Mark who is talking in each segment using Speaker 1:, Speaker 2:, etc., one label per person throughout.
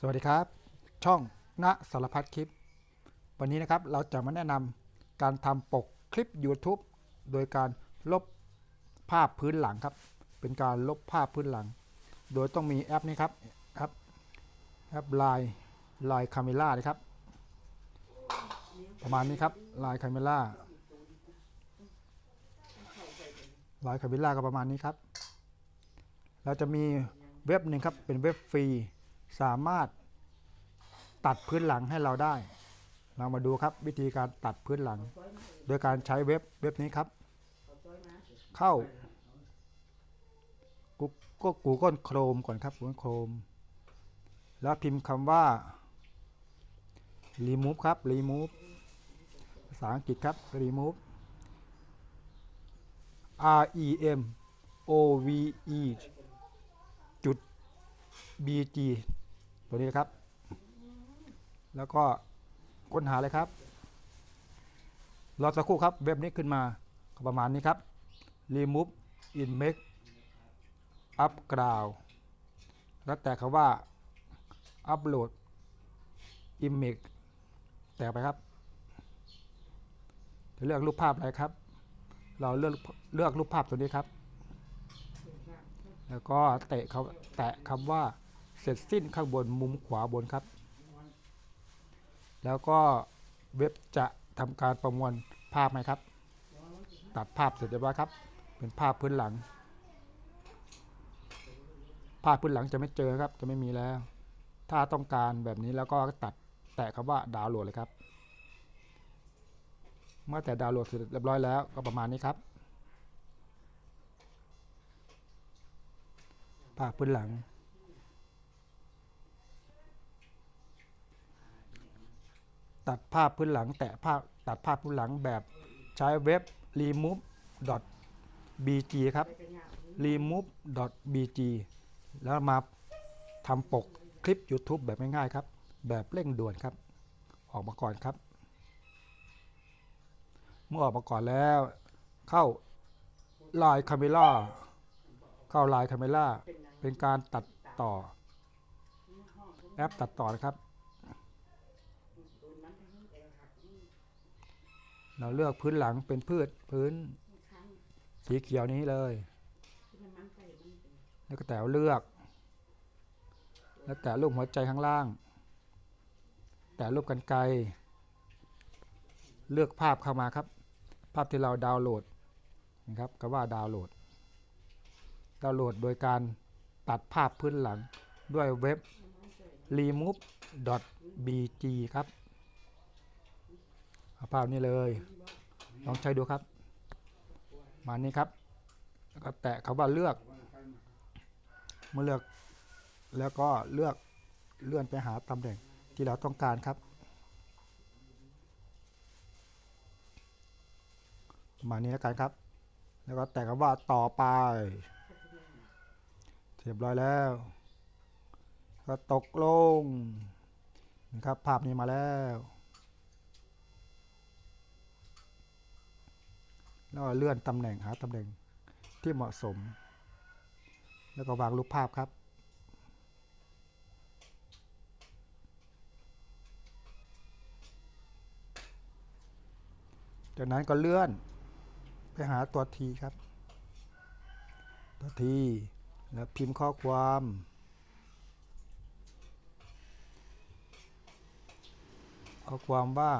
Speaker 1: สวัสดีครับ ช่องณสารพัดคลิป วันนี้นะครับเราจะมาแนะนำการทำปกคลิป YouTube โดยการลบภาพพื้นหลังครับ เป็นการลบภาพพื้นหลัง โดยต้องมีแอปนี้ครับแอปแอปไลน์ไลน์คาเมล่านะครับ ประมาณนี้ครับไลน์คาเมล่าไลน์คาเมล่าก็ประมาณนี้ครับ เราจะมีเว็บหนึ่งครับเป็นเว็บฟรี สามารถตัดพื้นหลังให้เราได้ เรามาดูครับวิธีการตัดพื้นหลัง โดยการใช้เว็บเว็บนี้ครับ เข้ากูก็ Google Chrome ก่อนครับ Google Chrome แล้วพิมพ์คำว่า remove ครับ remove ภาษาอังกฤษครับ remove R E M O V E จุด BG ตัวนี้นะครับ แล้วก็ค้นหาเลยครับรอสักครู่ครับ เว็บนี้ขึ้นมาประมาณนี้ครับ remove image up ground แล้วแต่คำว่า upload image แต่ไปครับจะเลือกรูปภาพอะไรครับ เราเลือกเลือกรูปภาพตัวนี้ครับ แล้วก็เตะเขาแตะคำว่า เสร็จสิ้นข้างบนมุมขวาบนครับ แล้วก็เว็บจะทำการประมวลภาพไหมครับ ตัดภาพเสร็จเรียบร้อยครับ เป็นภาพพื้นหลัง ภาพพื้นหลังจะไม่เจอครับ จะไม่มีแล้ว ถ้าต้องการแบบนี้แล้วก็ตัดแตะคำว่าดาวน์โหลดเลยครับ เมื่อแต่ดาวน์โหลดเสร็จเรียบร้อยแล้วก็ประมาณนี้ครับภาพพื้นหลัง ตัดภาพพื้นหลัง แตะภาพตัดภาพพื้นหลังแบบใช้เว็บ remove bg ครับ remove bg แล้วมาทำปกคลิป YouTube แบบง่ายๆครับ แบบเร่งด่วนครับ ออกมาก่อนครับ เมื่อออกมาก่อนแล้ว เข้า Line Camera เข้า Line Camera เป็นการตัดต่อ แอปตัดต่อนะครับ เราเลือกพื้นหลังเป็นพืชพื้น สีเขียวนี้เลย แล้วก็แต่เลือก แล้วแต่รูปหัวใจข้างล่าง แต่รูปกันไกล เลือกภาพเข้ามาครับ ภาพที่เราดาวน์โหลดนะครับก็ว่าดาวน์โหลด ดาวน์โหลดโดยการตัดภาพพื้นหลังด้วยเว็บ remove.bg ครับ เอาภาพนี้เลย ลองใช้ดูครับ มานี้ครับ แล้วก็แตะคำว่าเลือก เมื่อเลือกแล้วก็เลือกเลื่อนไปหาตำแหน่งที่เราต้องการครับ มานี้แล้วกันครับ แล้วก็แตะคำว่าต่อไปเรียบร้อยแล้ว ก็ตกลงนะครับภาพนี้มาแล้ว แล้วเลื่อนตำแหน่งหาตำแหน่งที่เหมาะสม แล้วก็วางรูปภาพครับ จากนั้นก็เลื่อนไปหาตัวทีครับ ตัวทีแล้วพิมพ์ข้อความข้อความว่า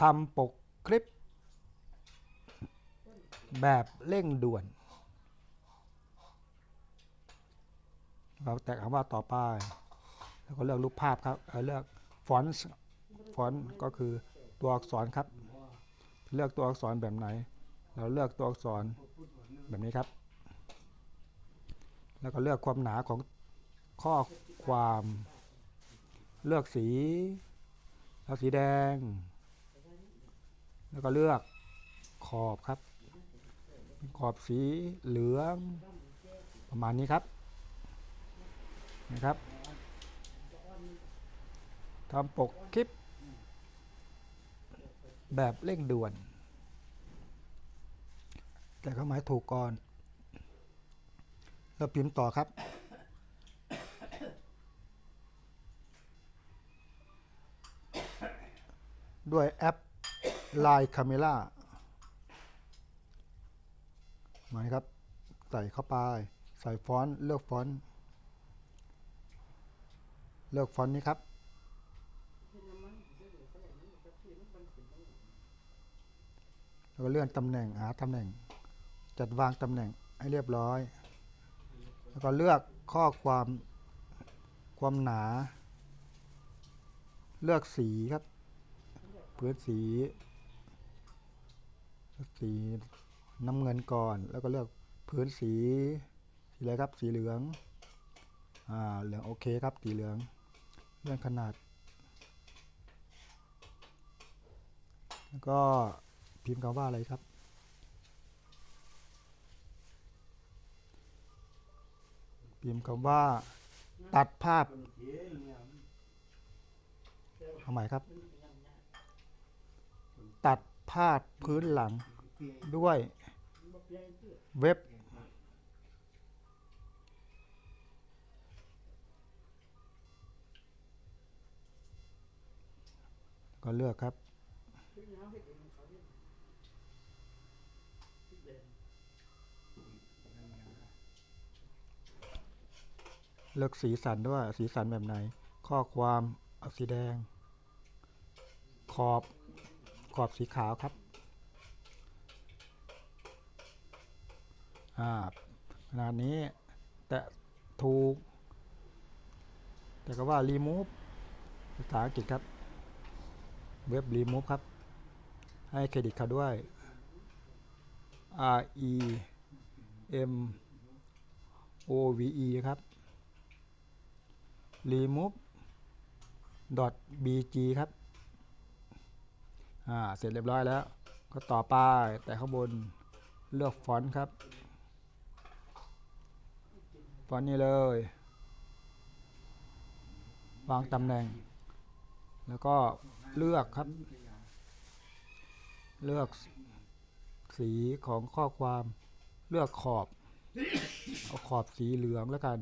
Speaker 1: ทำปกคลิป แบบเร่งด่วน เราแตะคำว่าต่อไป แล้วก็เลือกรูปภาพครับเเลือกฟอนต์ฟอนต์ก็คือตัวอักษรครับ เลือกตัวอักษรแบบไหน เราเลือกตัวอักษรแบบนี้ครับ แล้วก็เลือกความหนาของข้อความ เลือกสี เอาสีแดง แล้วก็เลือกขอบครับ ขอบสีเหลือง ประมาณนี้ครับนะครับทำปกคลิป แบบเร่งด่วน แต่เขาหมายถูกก่อนแล้วพิมพ์ต่อครับด้วยแอป Line Camera มาครับ ใส่เข้าไป ใส่ฟอนต์เลือกฟอนต์เลือกฟอนต์นี้ครับ แล้วก็เลื่อนตำแหน่งหาตำแหน่ง จัดวางตำแหน่งให้เรียบร้อย แล้วก็เลือกข้อความความหนา เลือกสีครับ พื้นสี สีน้ำเงินก่อน แล้วก็เลือกพื้นสีสีอะไรครับสีเหลืองอ่าเหลืองโอเคครับสีเหลืองเลื่อนขนาด แล้วก็พิมพ์คำว่าอะไรครับ พิมพ์คำว่าตัดภาพเอาใหม่ครับ ตัด ภาพพื้นหลังด้วยเว็บ ก็เลือกครับ เลือกสีสันด้วยสีสันแบบไหน ข้อความเอาสีแดง ขอบ ขอบสีขาวครับขนาดนี้แต่ถูก แต่ก็ว่า remove ภาษาอังกฤษครับ เว็บ remove ครับ ให้เครดิตเขาด้วย R E M O V E ครับ remove bg ครับ อ่าเสร็จเรียบร้อยแล้ว ก็ต่อไปแต่ข้างบนเลือกฟอนต์ครับ ฟอนต์นี้เลย วางตำแหน่ง แล้วก็เลือกครับ เลือกสีของข้อความเลือกขอบเอาขอบสีเหลืองแล้วกัน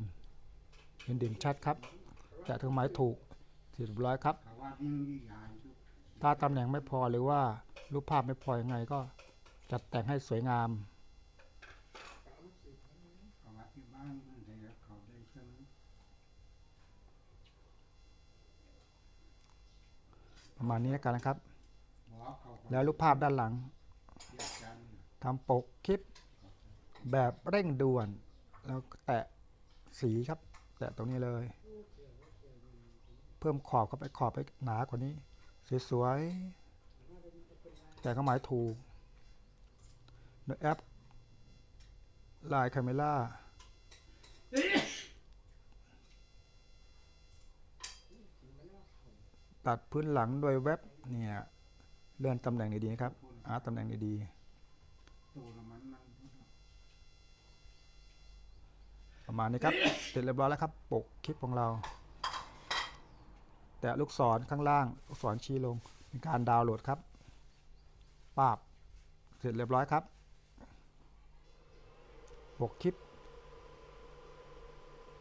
Speaker 1: เห็นเด่นชัดครับแต่เครื่องหมายถูกเสร็จเรียบร้อยครับ ถ้าตำแหน่งไม่พอหรือว่ารูปภาพไม่พอยังไงก็จัดแต่งให้สวยงามประมาณนี้แล้วกันนะครับ แล้วรูปภาพด้านหลังทำปกคลิปแบบเร่งด่วน แล้วแตะสีครับ แตะตรงนี้เลย เพิ่มขอบเข้าไปขอบไปหนากว่านี้ สวยๆแต่ก็หมายถูกโดยแอป Line Camera ตัดพื้นหลังโดยเว็บเนี่ยเลื่อนตำแหน่งดีๆนะครับหาตำแหน่งดีๆประมาณนี้ครับ เสร็จเรียบร้อยแล้วครับ ปกคลิปของเรา แตะลูกศรข้างล่างลูกศรชี้ลงเป็นการดาวน์โหลดครับปาบเสร็จเรียบร้อยครับปกคลิป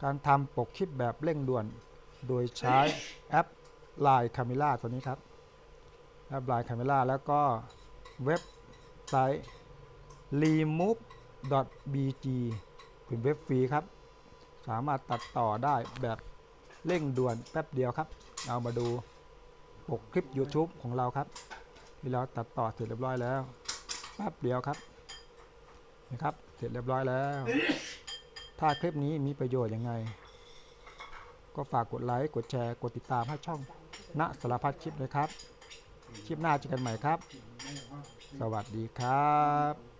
Speaker 1: การทำปกคลิปแบบเร่งด่วน โดยใช้แอป Line Camera ตัวนี้ครับแอป Line Camera แล้วก็เว็บไซต์ remove.bg เป็นเว็บฟรีครับ สามารถตัดต่อได้แบบเร่งด่วนแป๊บเดียวครับ เอามาดูปกคลิป YouTube ของเราครับที่เราตัดต่อเสร็จเรียบร้อยแล้วแป๊บเดียวครับนะครับ เสร็จเรียบร้อยแล้ว ถ้าคลิปนี้มีประโยชน์ยังไง ก็ฝากกดไลค์กดแชร์กดติดตามให้ช่องณสารพัดคลิปเลยครับ คลิปหน้าเจอกันใหม่ครับ สวัสดีครับ